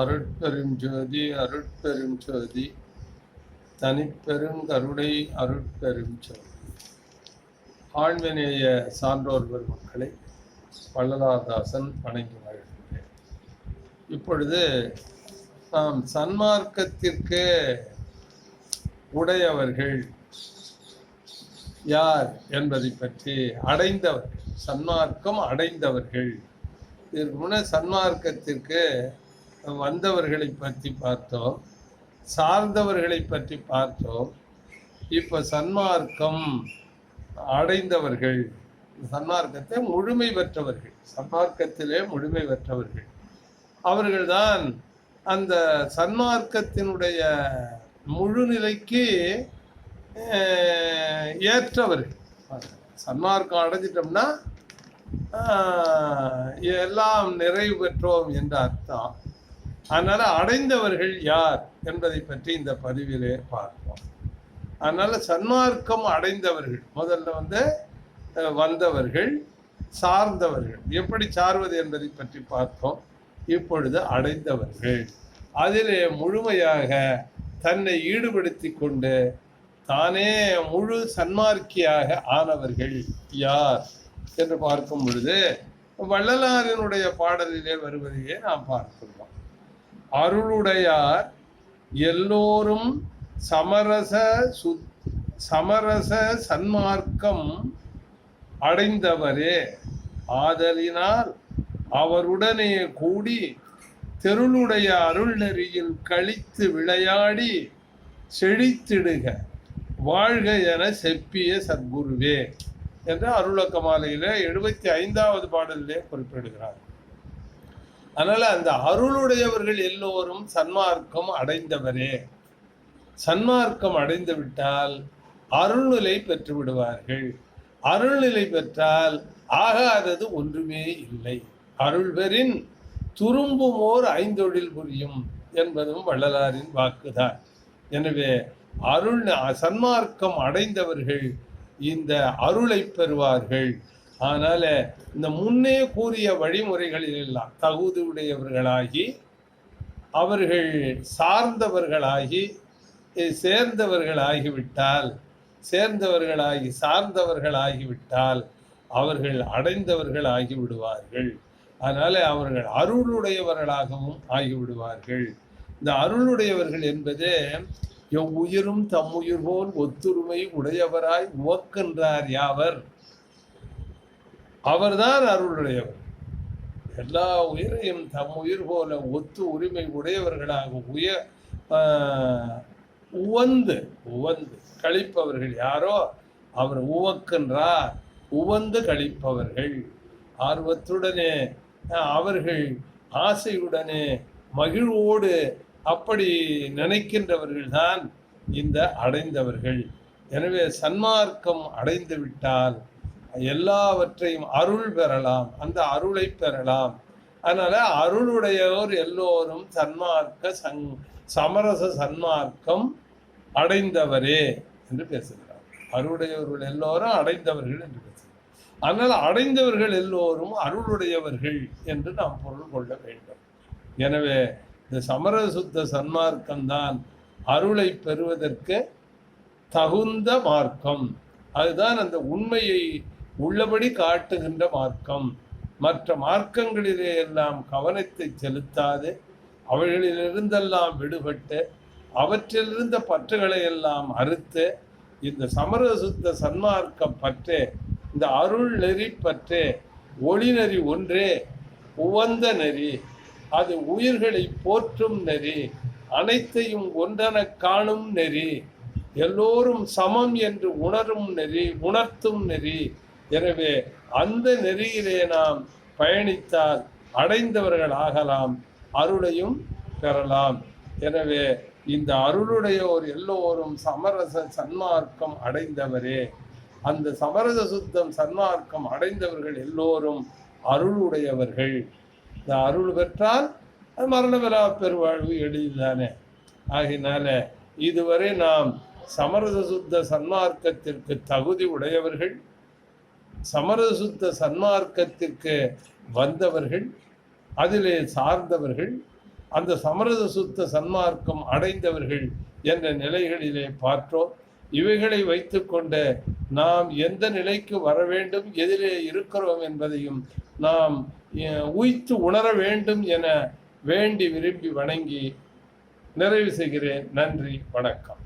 அருட்பெரும் ஜோதி அருட்பெரும் ஜோதி. தனிப்பெரும் கருணை அருட்பெரும் ஜோதி. ஆழ்வினேய சான்றோர் பெருமக்களை வள்ளலாதாசன் வணங்கி வாழ்கின்றேன். இப்பொழுது நாம் சன்மார்க்கத்திற்கு உடையவர்கள் யார் என்பதை பற்றி அடைந்தவர்கள் சன்மார்க்கம் அடைந்தவர்கள். இதற்கு முன்னே சன்மார்க்கத்திற்கு வந்தவர்களை பற்றி பார்த்தோம் சார்ந்தவர்களை பற்றி பார்த்தோம். இப்போ சன்மார்க்கம் அடைந்தவர்கள் சன்மார்க்கத்தை முழுமை பெற்றவர்கள் சன்மார்க்கத்திலே முழுமை பெற்றவர்கள். அவர்கள்தான் அந்த சன்மார்க்கத்தினுடைய முழுநிலைக்கு ஏற்றவர்கள். சன்மார்க்கம் அடைஞ்சிட்டோம்னா எல்லாம் நிறைவு பெற்றோம் என்ற அர்த்தம். அதனால் அடைந்தவர்கள் யார் என்பதை பற்றி இந்த பதிவிலே பார்ப்போம். அதனால் சன்மார்க்கம் அடைந்தவர்கள் முதல்ல வந்து வந்தவர்கள் சார்ந்தவர்கள். எப்படி சார்வது என்பதை பற்றி பார்த்தோம் இப்பொழுது அடைந்தவர்கள். அதிலே முழுமையாக தன்னை ஈடுபடுத்தி கொண்டு தானே முழு சன்மார்க்கியாக ஆனவர்கள் யார் என்று பார்க்கும் பொழுது வள்ளலாரினுடைய பாடலிலே வருவதையே நாம் பார்க்கிறோம். அருளுடையார் எல்லோரும் சமரச சு சமரச சன்மார்க்கம் அடைந்தவரே. ஆதலினால் அவருடனே கூடி தெருளுடைய அருள் நெறியில் கழித்து விளையாடி செழித்திடுக. வாழ்க என செப்பிய சத்குருவே. என்று அருளக்க மாலையில் எழுபத்தி ஐந்தாவது பாடலிலே குறிப்பிடுகிறார். அதனால அந்த அருளுடையவர்கள் எல்லோரும் சன்மார்க்கம் அடைந்தவரே. சன்மார்க்கம் அடைந்து விட்டால் அருள்நிலை பெற்று விடுவார்கள். அருள்நிலை பெற்றால் ஆகாதது ஒன்றுமே இல்லை. அருள்வரின் துரும்புமோர் ஐந்தொழில் புரியும் என்பதும் வள்ளலாரின் வாக்குதான். எனவே அருள் சன்மார்க்கம் அடைந்தவர்கள் இந்த அருளை பெறுவார்கள். அதனால இந்த முன்னே கூறிய வழிமுறைகளில் எல்லாம் தகுதி உடையவர்களாகி அவர்கள் சார்ந்தவர்களாகி சேர்ந்தவர்களாகிவிட்டால் சேர்ந்தவர்களாகி சார்ந்தவர்களாகிவிட்டால் அவர்கள் அடைந்தவர்கள் ஆகிவிடுவார்கள் அதனால அவர்கள் அருளுடையவர்களாகவும் ஆகிவிடுவார்கள். இந்த அருளுடையவர்கள் என்பது எவ்வுயிரும் தம்முயிர் போல் ஒத்துரிமை உடையவராய் உவக்கின்றார் யாவர்? அவர்தான் அருளுடையவர். எல்லா உயிரையும் தம் உயிர் போல ஒத்து உரிமை உடையவர்களாக உய உவந்து உவந்து கழிப்பவர்கள் யாரோ அவர் உவக்கின்றார். உவந்து கழிப்பவர்கள். ஆர்வத்துடனே அவர்கள் ஆசையுடனே மகிழ்வோடு அப்படி நினைக்கின்றவர்கள் தான் இந்த அடைந்தவர்கள். எனவே சன்மார்க்கம் அடைந்து விட்டால் எல்லாவற்றையும் அருள் பெறலாம். அந்த அருளை பெறலாம். அதனால அருளுடையோர் எல்லோரும் சன்மார்க்க சங் சமரச சன்மார்க்கம் அடைந்தவரே என்று பேசுகிறார். அருளுடையவர்கள் எல்லோரும் அடைந்தவர்கள் என்று பேசுகிறார். அதனால் அடைந்தவர்கள் எல்லோரும் அருளுடையவர்கள் என்று நாம் பொருள் கொள்ள வேண்டும். எனவே இந்த சமரசுத்த சன்மார்க்கம்தான் அருளை பெறுவதற்கு தகுந்த மார்க்கம். அதுதான் அந்த உண்மையை உள்ளபடி காட்டுகின்ற மார்க்கம். மற்ற மார்க்கங்களிலே எல்லாம் கவனத்தை செலுத்தாது. அவைகளிலிருந்தெல்லாம் விடுபட்டு அவற்றிலிருந்த பற்றுகளை எல்லாம் அறுத்து இந்த சமரசுத்த சன்மார்க்கம் பற்றே இந்த அருள் நெறி பற்றே ஒளி நெறி ஒன்றே உவந்த நெறி அது உயிர்களை போற்றும் நெறி அனைத்தையும் ஒன்றென காணும் நெறி எல்லோரும் சமம் என்று உணரும் நெறி உணர்த்தும் நெறி எனவே அந்த நெறியிலே நாம் பயணித்தால் அடைந்தவர்கள் ஆகலாம் அருளையும் பெறலாம். எனவே இந்த அருளுடையோர் எல்லோரும் சமரச சன்மார்க்கம் அடைந்தவரே. அந்த சமரச சுத்தம் சன்மார்க்கம் அடைந்தவர்கள் எல்லோரும் அருளுடையவர்கள். இந்த அருள் பெற்றால் அது மரணமிலா பெருவாழ்வு எளிதுதானே. ஆகினால இதுவரை நாம் சமரச சுத்த சன்மார்க்கத்திற்கு தகுதி உடையவர்கள் சமரசுத்த சன்மார்க்கத்திற்கு வந்தவர்கள் அதிலே சார்ந்தவர்கள் அந்த சமரச சுத்த சன்மார்க்கம் அடைந்தவர்கள் என்ற நிலைகளிலே பார்த்தோம். இவைகளை வைத்துக்கொண்டு நாம் எந்த நிலைக்கு வர வேண்டும் எதிலே இருக்கிறோம் என்பதையும் நாம் உய்த்து உணர வேண்டும் என வேண்டி விரும்பி வணங்கி நிறைவு செய்கிறேன். நன்றி வணக்கம்.